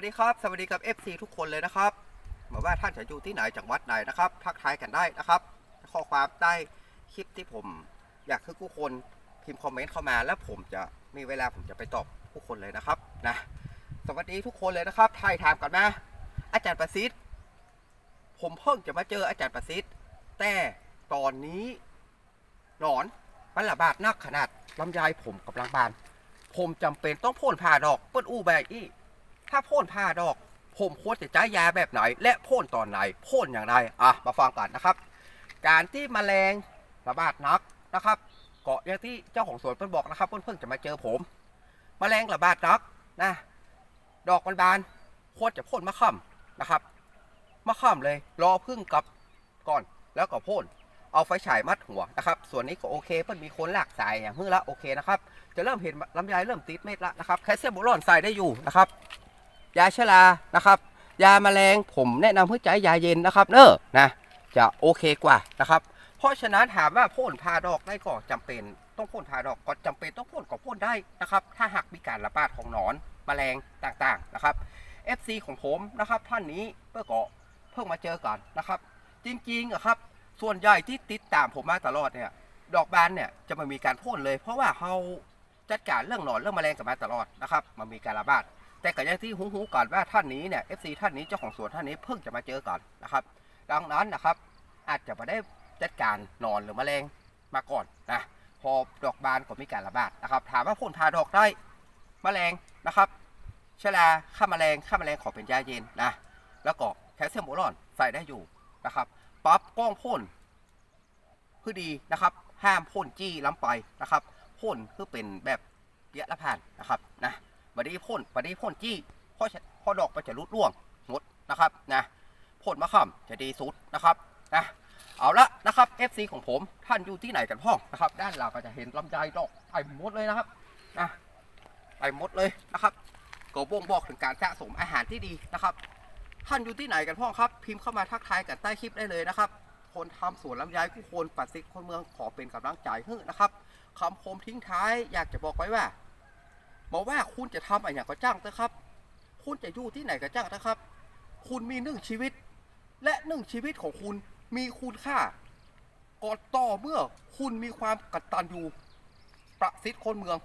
วัสดีครับ สวัสดีกับ FC ทุกคนเลยนะครับไมาว่าท่านจะอยู่ที่ไหนจังหวัดไหนนะครับทักทายกันได้นะครับ ข้อความใต้คลิปที่ผม อยากให้ผู้คนพิมพ์คอมเมนต์เข้ามา แล้วผมจะมีเวลาผมจะไปตอบผู้คนเลยนะครับนะสวัสดีทุกคนเลยนะครับทายถามกันนะอาจารย์ประสิทธิ์ ผมเพิ่งจะมาเจออาจารย์ประสิทธิ์ แต่ตอนนี้หนอนมันระบาดนักขนาดลำไยผมกำลังบาน ผมจำเป็นต้องพ่นผ่าดอกเปิ้นอู้แบบอี้ ถ้าพ่นผ่าดอก ผมควรจะใช้ยาแบบไหน และพ่นตอนไหนพ่นอย่างไรอะมาฟังกันนะครับ การที่แมลงระบาดนักนะครับ เกาะอย่างที่เจ้าของสวนเพิ่นบอกนะครับเพิ่นเพิ่งจะมาเจอผมแมลงระบาดนักนะดอกมันบานควรจะพ่นมะข่ำนะครับมะข่ำเลยรอพึ่งกับก่อนแล้วก็พ่นเอาไฟฉายมัดหัวนะครับ ส่วนนี้ก็โอเคเพิ่นมีคนหลากสายอย่างเมื่อละโอเคนะครับ จะเริ่มเห็นลำไยเริ่มติดเม็ดละนะครับ แคลเซียมโบรอนใส่ได้อยู่นะครับ ยาชรานะครับ ยาแมลงผมแนะนำให้ใช้ยาเย็นนะครับเนอะนะจะโอเคกว่านะครับ เพราะฉะนั้นถามว่าพ่นพาดอกได้ก็จำเป็นต้องพ่นพาดอกก็จำเป็นต้องพ่นก็พ่นได้นะครับ ถ้าหากมีการระบาดของหนอนแมลงต่างๆนะครับ FC ของผมนะครับท่านนี้เพื่อก็เพิ่งมาเจอกันนะครับ จริงๆอะครับ ส่วนใหญ่ที่ติดตามผมมาตลอดเนี่ยดอกบานเนี่ยจะไมามีการพ่นเลย เพราะว่าเขาจัดการเรื่องหนอนเรื่องแมลงกันมาตลอดนะครับมันมีการระบาด แต่ก็อย่างที่หูๆก่อนว่าท่านนี้เนี่ย FC ท่านนี้เจ้าของสวนท่านนี้เพิ่งจะมาเจอก่อนนะครับ ดังนั้นนะครับ อาจจะไม่ได้จัดการนอนหรือแมลงมาก่อนนะพอดอกบานก็มีการระบาดนะครับ ถามว่าพ่นพาดอกได้แมลงนะครับชลาฆ่าแมลงฆ่าแมลงขอเป็นยาเย็นนะแล้วก็แคลเซียมโบรอนใส่ได้อยู่นะครับปั๊บกล้องพ่นคือดีนะครับ ห้ามพ่นจี้ล้ำไปนะครับพ่นคือเป็นแบบเปียะละผ่านนะครับนะ บัดนี้พ่นบัดนี้พ่นจี้พราะฉะเพราะดอกมันจะรุดร่วงงดนะครับนะพ่นมะข่ำจะดีสุดนะครับนะเอาละนะครับ FC ของผมท่านอยู่ที่ไหนกันพ่องนะครับ ด้านหลังก็จะเห็นลำไยดอกไอ้หมดเลยนะครับนะไอ้หมดเลยนะครับก็บ่งบอกถึงการสะสมอาหารที่ดีนะครับ ท่านอยู่ที่ไหนกันพ่องครับ พิมพ์เข้ามาทักทายกันใต้คลิปได้เลยนะครับ คนทำสวนลำไยผู้คนปัดซิกคนเมืองขอเป็นกำลังใจให้นะครับคำคมทิ้งท้ายอยากจะบอกไว้ว่า บอกว่าคุณจะทำอะไรอย่างก็จ้างนะครับ คุณจะอยู่ที่ไหนก็จ้างนะครับ คุณมีหนึ่งชีวิต และหนึ่งชีวิตของคุณมีคุณค่าก่อนต่อเมื่อคุณมีความกตัญญูประสิทธิ์คนเมือง